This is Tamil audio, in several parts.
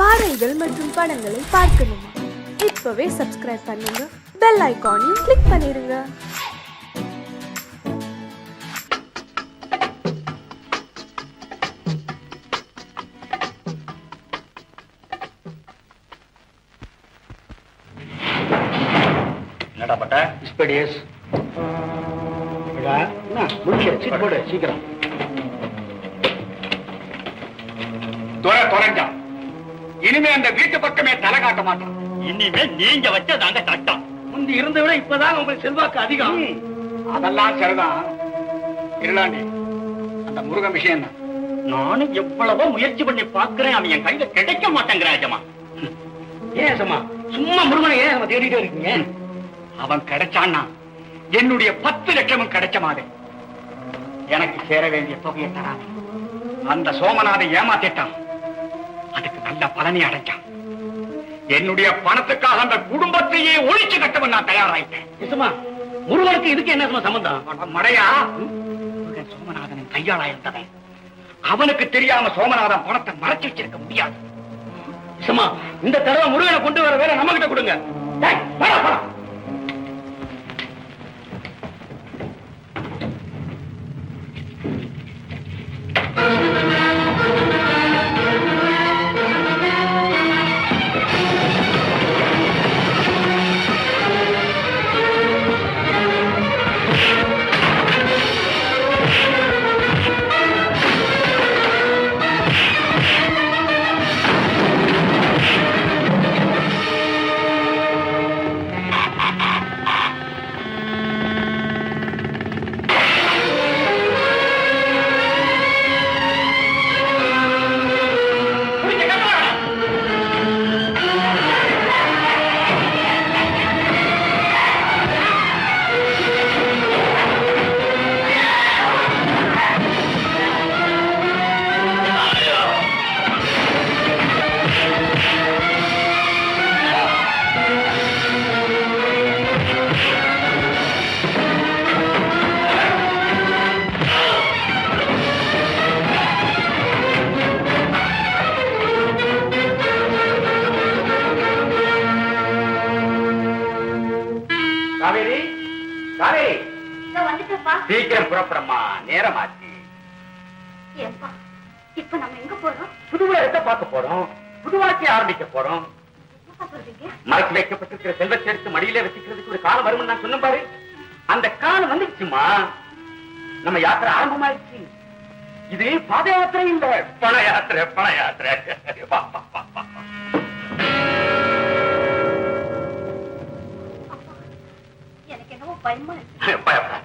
பாடல்கள் மற்றும் படங்களை பார்க்கணுமா? இப்பவே சப்ஸ்கிரைப் பண்ணுங்க. பெல் ஐகானையும் கிளிக் பண்ணிருங்க. சீக்கிரம். துறை தொலைஞ்சான் இனிமே அந்த வீட்டு பக்கமே தலை காட்ட மாட்டான் இனிமே நீங்க வச்சதாங்க சட்டம். முந்தி இருந்த விட இப்பதான் உங்களுக்கு செல்வாக்கு அதிகம். அதெல்லாம் சரிதான். இருளாண்டி அந்த முருகன் விஷயம் என்ன? நானும் எவ்வளவோ முயற்சி பண்ணி பாக்குறேன் அவன் என் கையில கிடைக்க மாட்டேங்கிறாஜமா ஏன் சம்மா சும்மா முருகனை ஏன் நம்ம தேடிட்டே இருக்கீங்க? அவன் கிடைச்சான்னா என்னுடைய பத்து லட்சமும் கிடைச்ச மாதிரி. எனக்கு சேர வேண்டிய தொகையை தரான் அந்த சோமநாதை ஏமாத்திட்டான். அதுக்கு நல்ல பலனை அடைஞ்சான் என்னுடைய பணத்துக்காக அந்த குடும்பத்தையே ஒழிச்சு கட்டவன் நான் தயாராயிட்டேன். முருகனுக்கு இதுக்கு என்ன சம்பந்தம்? மடையா? முருகன் சோமநாதனின் கையாளா இருந்தவன். அவனுக்கு தெரியாம சோமநாதன் பணத்தை மறைச்சு வச்சிருக்க முடியாது. இந்த தடவை முருகனை கொண்டு வர வேலை நம்ம கிட்ட கொடுங்க ஏன்பா இப்ப நம்ம எங்க போறோம்? புது உலகத்தை பார்க்க போறோம்? புது வாழ்க்கையை ஆரம்பிக்க போறோம். மரத்தில் வைக்கப்பட்டிருக்கிற செல்வத்தை எடுத்து மடியில வச்சுக்கிறதுக்கு ஒரு காலம் வரும்னு நான் சொன்னேன் பாரு. அந்த காலம் வந்துருச்சுமா? நம்ம யாத்திரை ஆரம்பமாயிருச்சு இது பாத யாத்திரை இல்ல பண யாத்திரை பண யாத்திரை. எனக்கு என்னவோ பயமா பயப்படாத,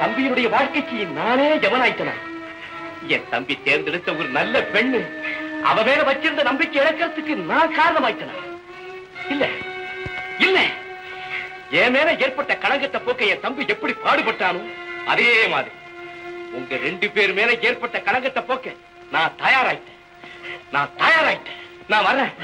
தம்பியினுடைய வாழ்க்கைக்கு நானே ஜவனாயிட்டனா என் தம்பி தேர்ந்தெடுத்த ஒரு நல்ல பெண்ணு அவ மேல வச்சிருந்த நம்பிக்கை இழக்கிறதுக்கு நான் காரணமாயிட்டனா இல்ல இல்ல. என் மேல ஏற்பட்ட களங்கத்தை போக்க என் தம்பி எப்படி பாடுபட்டானோ அதே மாதிரி. உங்க ரெண்டு பேர் மேல ஏற்பட்ட களங்கத்தை போக்க நான் தயாராயிட்டேன். நான் தயாராயிட்டேன். நான் வர்றேன்.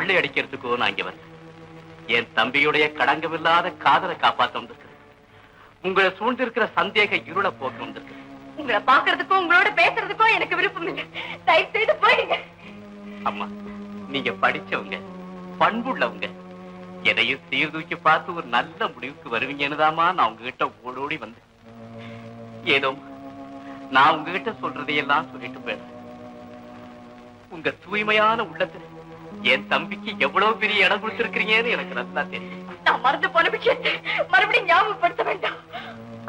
கொள்ளை அடிக்கிறதுக்கோ நான் இங்க வந்தேன். என் தம்பியுடைய கடங்கமில்லாத காதலை காப்பாத்த வந்திருக்கிறேன். உங்களை சூழ்ந்திருக்கிற சந்தேக இருளை போக்க வந்திருக்கிறேன். உங்களை பாக்குறதுக்கும் உங்களோட பேசுறதுக்கும் எனக்கு விருப்பம் இல்லை. தயவு செய்து போயிடுங்க அம்மா நீங்க படிச்சவங்க பண்புள்ளவங்க எதையும் சீர்தூக்கி பார்த்து ஒரு நல்ல முடிவுக்கு வருவீங்கன்னுதாம்மா நான் உங்ககிட்ட ஓடோடி வந்தேன். ஏதோ நான் உங்ககிட்ட சொல்றதையெல்லாம் சொல்லிட்டு போயிடுறேன். உங்க தூய்மையான உள்ளத்துல என் தம்பிக்கு எவ்வளவு பெரிய இடம் கொடுத்திருக்கிறீங்கன்னு எனக்கு நல்லா தெரியும். நான் மறந்து போன விஷயத்தை மறுபடியும் ஞாபகப்படுத்த வேண்டாம்.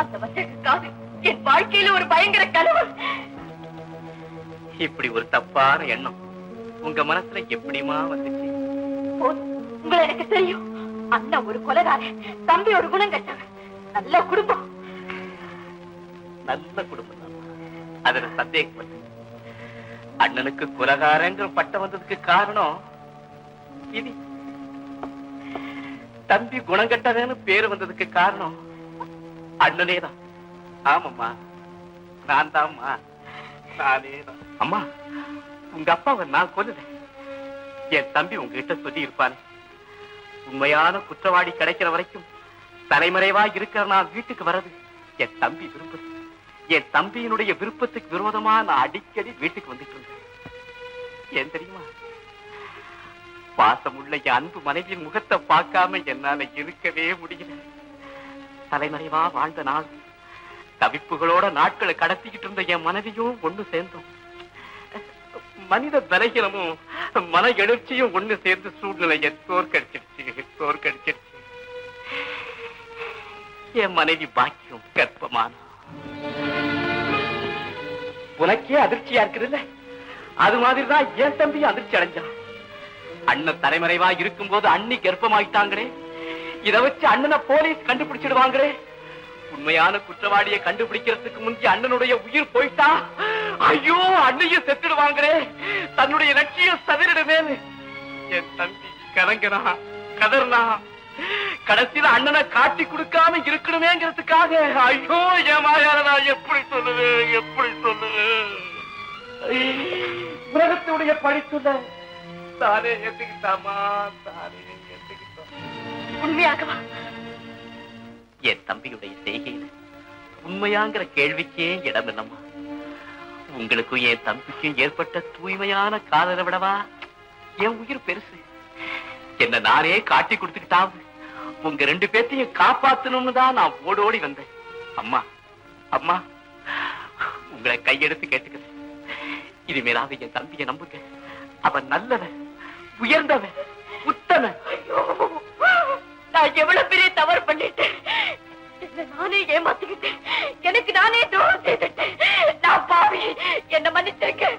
அந்த வந்ததுக்காக என் வாழ்க்கையில ஒரு பயங்கர கனவு. இப்படி ஒரு தப்பான எண்ணம் உங்க மனசுல எப்படிமா வந்துச்சு. உங்களை எனக்கு தெரியும். அண்ணன் ஒரு கொலைகாரன் தம்பி ஒரு குணம் கட்டவன் நல்ல குடும்பம். நல்ல குடும்பம் தான். அதுல சந்தேகப்பட்டு அண்ணனுக்கு குலகாரங்கிற பட்டம் வந்ததுக்கு காரணம் விதி தம்பி குணங்கட்டவன்னு பேரு வந்ததுக்கு காரணம் அண்ணனே தான் ஆமாம்மா நான் தான்மா நானே தான் அம்மா. உங்க அப்பாவை நான் கொல்லுறேன் என் தம்பி உங்ககிட்ட சொல்லி இருப்பானே உண்மையான குற்றவாளி கிடைக்கிற வரைக்கும் தலைமறைவா இருக்கிற நான் வீட்டுக்கு வர்றது என் தம்பி விருப்பம் என் தம்பியினுடைய விருப்பத்துக்கு விரோதமா நான் அடிக்கடி வீட்டுக்கு வந்துட்டு இருந்தேன். ஏன் தெரியுமா? பாசமுள்ள அன்பு மனைவியின் முகத்தை பார்க்காம என்னால இருக்கவே முடியல. தலைமறைவா வாழ்ந்த நாள். தவிப்புகளோட நாட்களை கடத்திக்கிட்டு இருந்த என் மனைவியும் ஒண்ணு சேர்ந்தோம். மனித பலகீனமும் மன எழுச்சியும் ஒண்ணு சேர்ந்து சூழ்நிலையை தோற்கடிச்சிருச்சு தோற்கடிச்சிருச்சு. என் மனைவி பாக்கியம் கற்பமான உனக்கே அதிர்ச்சியா இருக்குதுல்ல? அது மாதிரிதான் என் தம்பியும் அதிர்ச்சி அடைஞ்சான். அண்ணன் தலைமறைவா இருக்கும்போது அண்ணி கர்ப்பமாயிட்டாங்களே? இத வச்சு அண்ணனை போலீஸ் கண்டுபிடிச்சிடுவாங்களே? உண்மையான குற்றவாளியை கண்டுபிடிக்கிறதுக்கு முந்தி அண்ணனுடைய உயிர் போயிட்டா? ஐயோ அண்ணையும் செத்துடுவாங்களே. தன்னுடைய லட்சிய சதிரிடுமேன்னு என் தம்பி கலங்கனா கதர்னா கடைசியில அண்ணனை காட்டி கொடுக்காம இருக்கணுமேங்கிறதுக்காக. ஐயோ ஏமாயாரனா எப்படி சொல்லுவேன் எப்படி சொல்லுவேன்? உலகத்துடைய படித்துள்ள தானே ஏத்துக்கிட்டாமா? தானே ஏத்துக்கிட்டான் உண்மையாகவா? என் தம்பியுடைய செய்கையில உண்மையாங்கிற கேள்விக்கே இடம் இல்லம்மா. உங்களுக்கும் என் தம்பிக்கும் ஏற்பட்ட தூய்மையான காதலை விடவா? என் உயிர் பெருசு. என்ன நானே காட்டி கொடுத்துக்கிட்டாவது உங்க ரெண்டு பேர்த்தையும் காப்பாத்தணும்னு தான் நான் ஓடோடி வந்தேன். அம்மா அம்மா உங்களை கையெடுத்து கேட்டுக்கிறேன். இனிமேலாவது என் தம்பியை நம்புங்க. அவன் நல்லவன். உயர்ந்தவன் உத்தமன். நான் எவ்வளவு பெரிய தவறு பண்ணிட்டேன். நானே ஏமாத்திக்கிட்டேன். எனக்கு நானே துரோகம் செய்துட்டேன். நான் பாவி. என்ன மன்னிச்சிருக்கேன்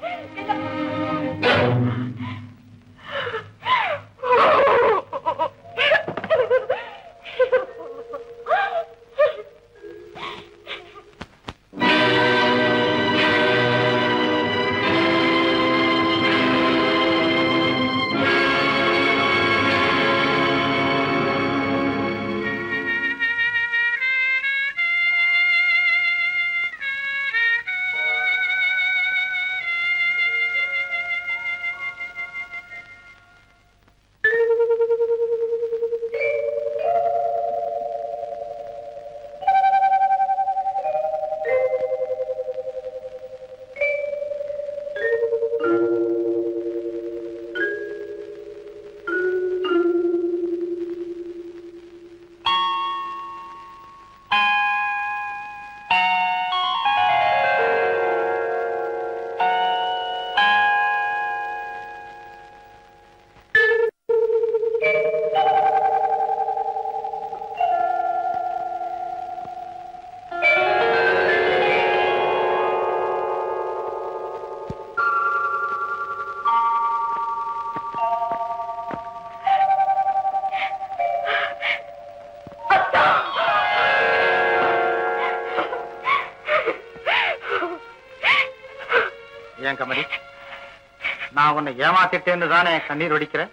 உன்னை ஏமாத்திட்டேன்னு தானே கண்ணீர் வடிக்கிறேன்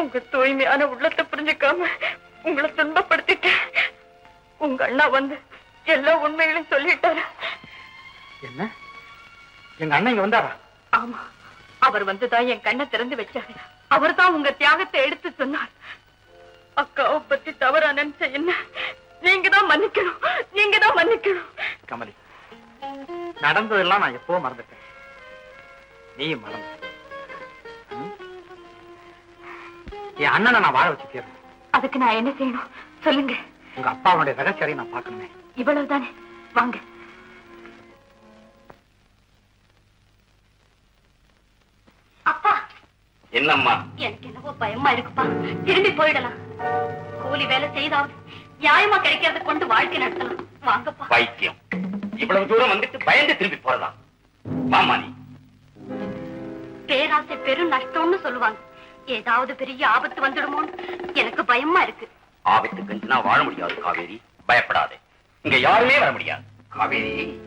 உங்க தூய்மையான உள்ளத்தை புரிஞ்சுக்காம உங்களை துன்பப்படுத்திட்டேன். உங்க அண்ணா வந்து எல்லா உண்மைகளையும் சொல்லிட்டாரு. என்ன? எங்க அண்ணன் இங்க வந்தாரா? ஆமா. அவர் வந்துதான் என் கண்ணை திறந்து வச்சாரு. அவர்தான் உங்க தியாகத்தை எடுத்து சொன்னார். அக்காவை பத்தி தவறா நினைச்ச என்ன? நீங்க தான் மன்னிக்கணும். நீங்க தான் மன்னிக்கணும். கமலி நடந்ததெல்லாம் நான் எப்போ மறந்துட்டேன். நீயும் மறந்து என் அண்ணனை நான் வாழ வச்சு தீரணும் அதுக்கு நான் என்ன செய்யணும்? சொல்லுங்க. உங்க அப்பாவுடைய ரகசியரை நான் பார்க்கணுமே. இவ்வளவுதானே? வாங்க. என்னம்மா? எனக்கு என்னவோ பயமா இருக்குப்பா. திரும்பி போயிடலாம். கூலி வேலை செய்தாவது நியாயமா கிடைக்கிறத கொண்டு வாழ்க்கை நடத்தலாம். வாங்கப்பா. பைத்தியம் இவ்வளவு தூரம் வந்துட்டு பயந்து திரும்பி போறதா? வாமா நீ பேராசை பெரும் நஷ்டம்னு சொல்லுவாங்க. ஏதாவது பெரிய ஆபத்து வந்துடுமோன்னு எனக்கு பயமா இருக்கு. ஆபத்து கஞ்சினா வாழ முடியாது காவேரி. பயப்படாதே. இங்க யாருமே வர முடியாது. காவேரி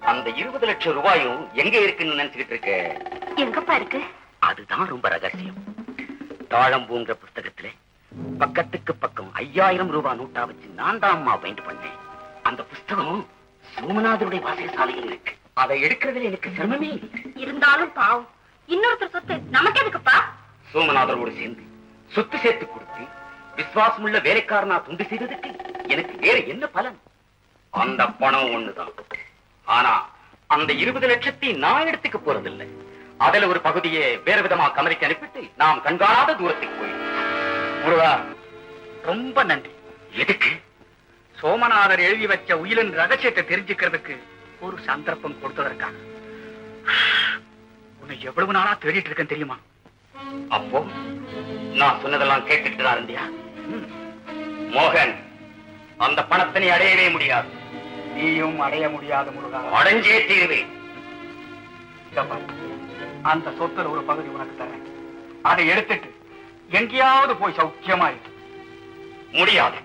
அந்த இருபது லட்சம் ரூபாயும் எங்க இருக்குன்னு நினைச்சுக்கிட்டு இருக்க? எங்கப்பா இருக்கு? அதுதான் ரொம்ப ரகசியம். தாழம்பூங்கிற புஸ்தகத்துல பக்கத்துக்கு பக்கம் ஐயாயிரம் ரூபாய் நோட்டா வச்சு நான் தான் அம்மா பைண்ட் பண்ணேன். அந்த புஸ்தகம் சோமநாதருடைய வாசகசாலையில் இருக்கு. அதை எடுக்கிறதுல எனக்கு சிரமமே இருந்தாலும் பாவம். இன்னொருத்தர் சொத்து நமக்கு எதுக்குப்பா? சோமநாதரோடு சேர்ந்து சொத்து சேர்த்து கொடுத்து விசுவாசமுள்ள வேலைக்காரனா துண்டு செய்ததுக்கு எனக்கு வேற என்ன பலன்? அந்த பணம் ஒண்ணுதான். ஆனா அந்த இருபது லட்சத்தை நான் எடுத்துக்க போறதில்லை. அதுல ஒரு பகுதியை வேற விதமா கமரிக்கு அனுப்பிட்டு நாம் கண்காணாத தூரத்துக்கு போயிடும். ரொம்ப நன்றி. எதுக்கு? சோமநாதர் எழுதி வச்ச உயிரின் ரகசியத்தை தெரிஞ்சுக்கிறதுக்கு ஒரு சந்தர்ப்பம் கொடுத்ததற்காக. உன்னை எவ்வளவு நாளா தேடிட்டு இருக்கேன் தெரியுமா? அப்போ நான் சொன்னதெல்லாம் கேட்டுட்டு தான் இருந்தியா. மோகன் அந்த பணத்தை நீ அடையவே முடியாது. நீயும் அடைய முடியாத முருகா. அடைஞ்சே தீருவேன். அந்த சொத்துல ஒரு பகுதி உனக்கு தரேன். அதை எடுத்துட்டு எங்கேயாவது போய் சௌக்கியமா இரு. முடியாது.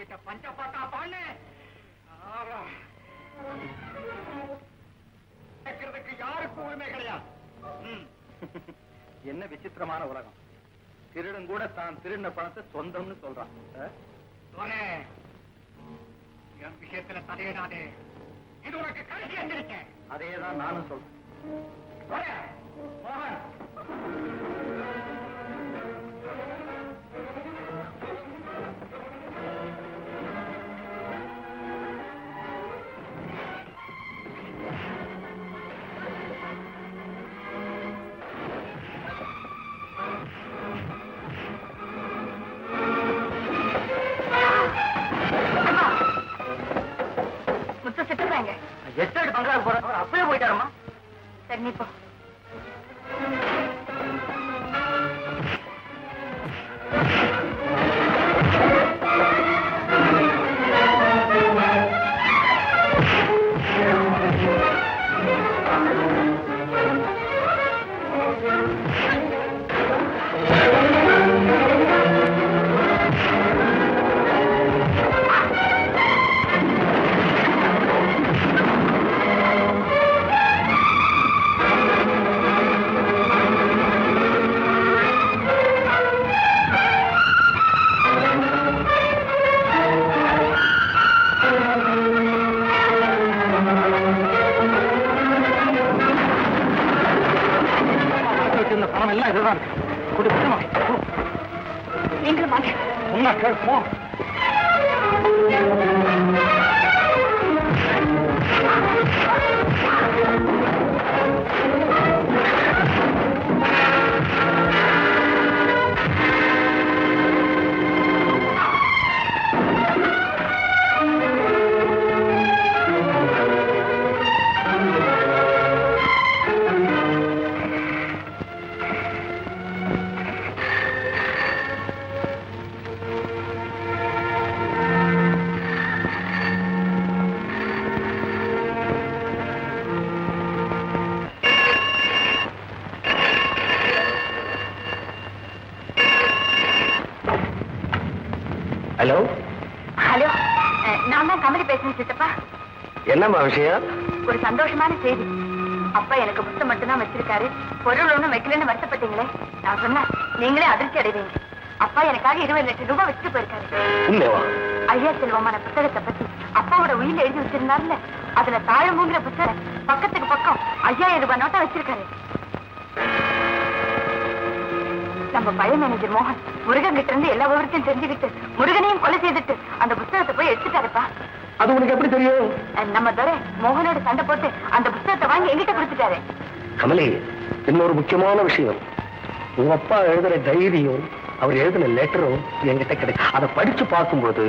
எங்கிட்ட பஞ்ச பாட்டா பாண்ணு கேட்கறதுக்கு யாருக்கும் உரிமை கிடையாது. என்ன விசித்திரமான உலகம். திருடன் கூட தான் திருடின பணத்தை சொந்தம்னு சொல்றான். என் விஷயத்துல தலையிடாதே இது உனக்கு கடைசி எந்திரிக்க அதேதான் நானும் சொல்றேன். மோகன். என்னம்மா விஷயம்? ஒரு சந்தோஷமான செய்தி. அப்பா எனக்கு புத்தம் மட்டும்தான் வச்சிருக்காரு. பொருள் ஒண்ணும் வைக்கலன்னு வருத்தப்பட்டீங்களே? நான் சொன்னேன் நீங்களே அதிர்ச்சி அடைவீங்க. அப்பா எனக்காக இருபது லட்சம் ரூபாய் வச்சுட்டு போயிருக்காரு. ஐயா செல்வமான புத்தகத்தை பத்தி அப்பாவோட உயில எழுதி வச்சிருந்தாருல அதுல தாழம்பூங்கிற புத்தகம் பக்கத்துக்கு பக்கம் ஐயாயிரம் ரூபாய் நோட்டா வச்சிருக்காரு. நம்ம பழைய மேனேஜர் மோகன் முருகன் கிட்ட இருந்து எல்லா விவரத்தையும் தெரிஞ்சுக்கிட்டு முருகனையும் கொலை செய்துட்டு அந்த புத்தகத்தை போய் எடுத்துட்டாருப்பா. அது உனக்கு எப்படி தெரியும்? நம்ம துரை மோகனோட சண்டை போட்டு அந்த புத்தகத்தை வாங்கி எங்கிட்ட கொடுத்துட்டாரு. கமலி இன்னொரு முக்கியமான விஷயம். உங்க அப்பா எழுதுற தைரியம் அவர் எழுதின லெட்டரும் என்கிட்ட கிடைக்கும் அதை படிச்சு பார்க்கும்போது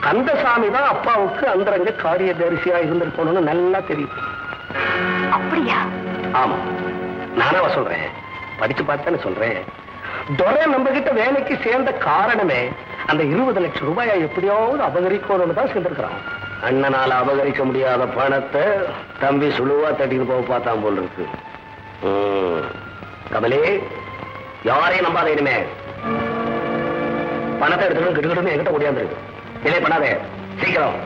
கந்தசாமி தான் அப்பாவுக்கு அந்தரங்க காரிய தரிசியா இருந்திருக்கணும்னு நல்லா தெரியும். அப்படியா? ஆமா. நானாவா சொல்றேன். படிச்சு பார்த்தேன்னு சொல்றேன். துரை நம்ம கிட்ட வேலைக்கு சேர்ந்த காரணமே அந்த இருபது லட்சம் ரூபாயை எப்படியாவது அபகரிக்கணும்னு தான் சேர்ந்திருக்கிறான். அண்ணனால அபகரிக்க முடியாத பணத்தை தம்பி சுழுவா தட்டிட்டு போக பார்த்தான் போல இருக்கு. கமலே யாரையும் நம்பாத இனிமே. பணத்தை எடுத்துக்கணும் கிட்டுக்கிட்டு என்கிட்ட முடியாது இல்லை பண்ணாதே. சீக்கிரம்.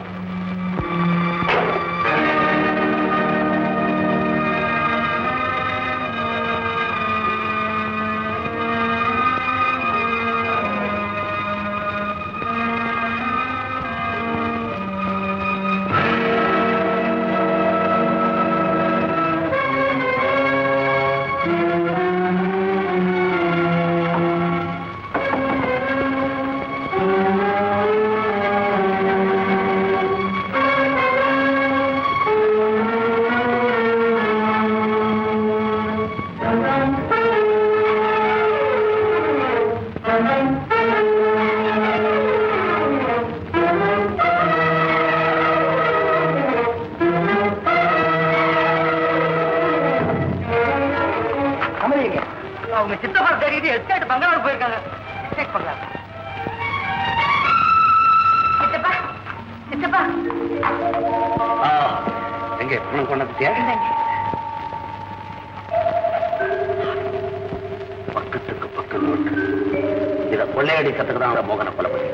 கொள்ளையடிக்கிறதுக்கு தான் மோகனை கொலை பண்ணி.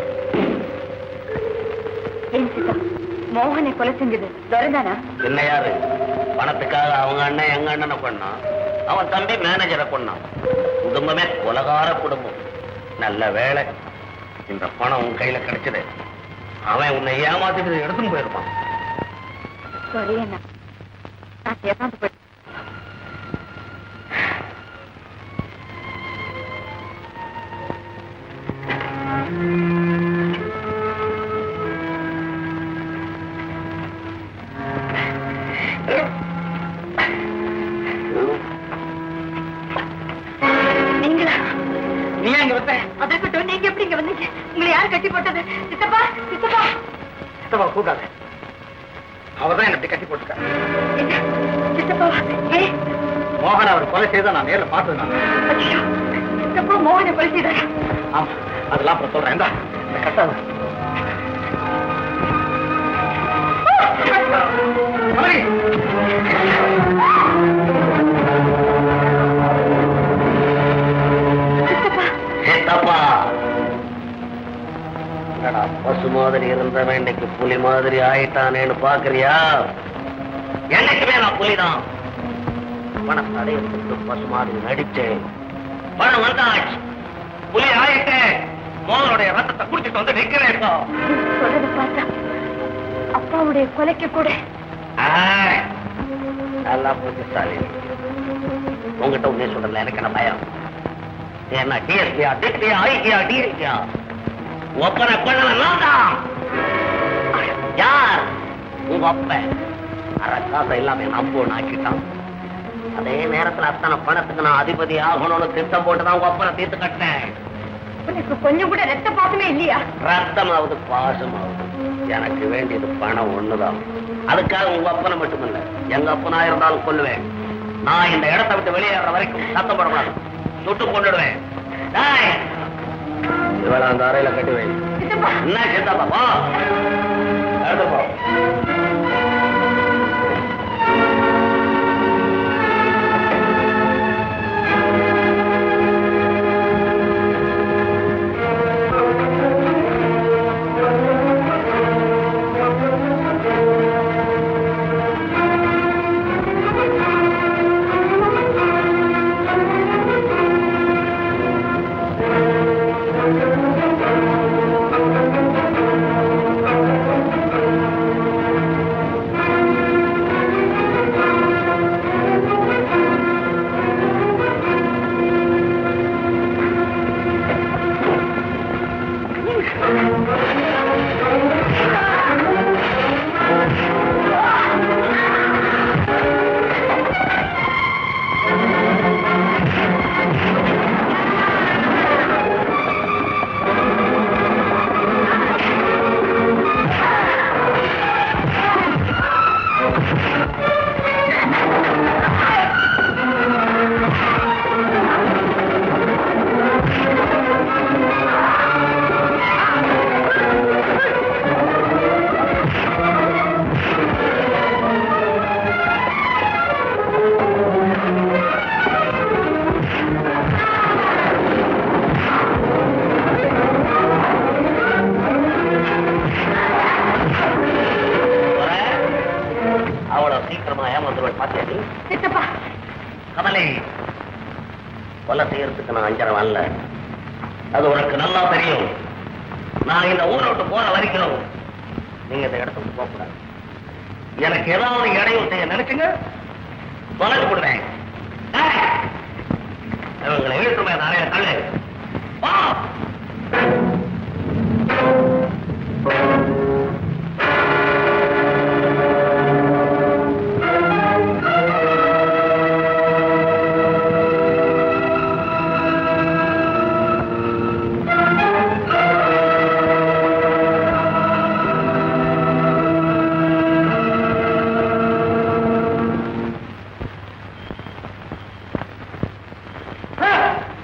ஏன் சித்தா மோகனை கொலை செஞ்சது துரைதானா? என்ன யாரு? பணத்துக்காக அவங்க அண்ணன் எங்க அண்ணனை கொண்டான் அவன் தம்பி மேனேஜரை கொண்டான் குடும்பமே கொலகார குடும்பம். நல்ல வேலை இந்த பணம் உன் கையில கிடைச்சது. அவன் உன்னை ஏமாத்திட்டு எடுத்துன்னு போயிருப்பான். சாரி அண்ணா. நான் ஏமாந்து கட்டி போட்டது சித்தப்பா சித்தப்பா. சித்தப்பா கூடாது அவதான் என்ன கட்டி போட்டுக்க என்ன? சித்தப்பா ஏ? மோகன் அவர் கொலை செய்த நான் நேர்ல பார்த்தது நான் சித்தப்பா மோகனை கொலை செய்தாரா? ஆமா அதெல்லாம் அப்புறம் சொல்றேன். இந்த கட்டாத. கமலி! பசு மாதிரி இருந்தவன் இன்னைக்கு புலி மாதிரி ஆயிட்டானேன்னு பாக்குறியா? என்னைக்குமே நான் புலிதான். பணத்தை அடையறதுக்கு பசு மாதிரி நடிச்சேன் பணம் வந்தாச்சு. புலி ஆயிட்டேன் மோகனுடைய ரத்தத்தை குடிச்சிட்டு வந்து நிக்கிறேன். சொல்றத பார்த்தா அப்பாவுடைய கொலைக்கு கூட. நல்லா புத்திசாலி உங்ககிட்ட உண்மையை சொல்றதுல எனக்கு என்ன பயம்? நீ என்ன டிஎஸ்பியா டிப்டியா ஐக்கியா டிஎஸ்பியா ஒப்பனை நான் தான் யார்? உங்க அப்ப அரை காசை இல்லாம நம்பு ஆக்கிட்டான். அதே நேரத்துல அத்தனை பணத்துக்கு நான் அதிபதி ஆகணும்னு திட்டம் போட்டு தான் உங்க அப்பனை தீர்த்து கட்டினேன். உனக்கு கொஞ்சம் கூட ரத்த பாசமே இல்லையா? ரத்தமாவது பாசமாவது. எனக்கு வேண்டியது பணம் ஒண்ணுதான். அதுக்காக உங்க அப்பனை மட்டுமில்ல எங்க அப்பனா இருந்தாலும் கொல்லுவேன். நான் இந்த இடத்தை விட்டு வெளியேற வரைக்கும் சத்தம் போடக்கூடாது. சுட்டு கொண்டுடுவேன். இவளை அந்த அறையில கட்டி வை. என்ன சித்தப்பா? சித்தப்பா. கமலே கொலை செய்யறதுக்கு நான் அஞ்சரை வரல. அது உனக்கு நல்லா தெரியும். நான் இந்த ஊரை விட்டு போற வரைக்கும் நீங்க இந்த இடத்துக்கு போக கூடாது. எனக்கு ஏதாவது இடையூறு செய்ய நினைச்சுங்க தொலைச்சு கொடுவேன் ஏய், இவங்களை இழுத்துமே நிறைய தள்ளு.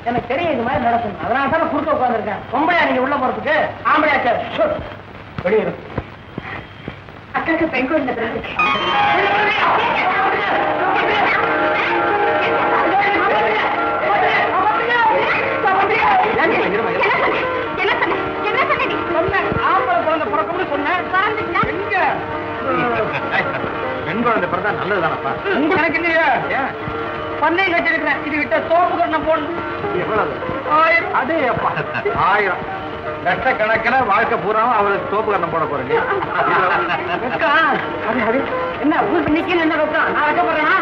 எனக்கு தெரியும் இது மாதிரி நடக்கும். அதனால தான் குறுக்க உட்காந்துருக்கேன் பொம்பளையா நீங்க உள்ள போறதுக்கு ஆம்பளையா சார். வெளியே இரு. அக்காக்கு பெண் பெண் குழந்தை பிறந்தா நல்லதுதானப்பா? உங்க எனக்கு இல்லையா? பண்ணை கட்டிருக்கிறேன் இது விட்ட சோப்பு கண்ணம் போடணும் எவ்வளவு ஆயிரம் அதே அப்பா ஆயிரம் லட்சக்கணக்கில் வாழ்க்கை பூராவும் அவளுக்கு தோப்பு கண்ணம் போட அது என்ன ஊருக்கு நிக்கணும் என்ன வெக்கம் நான் வைக்கப்படுறேனா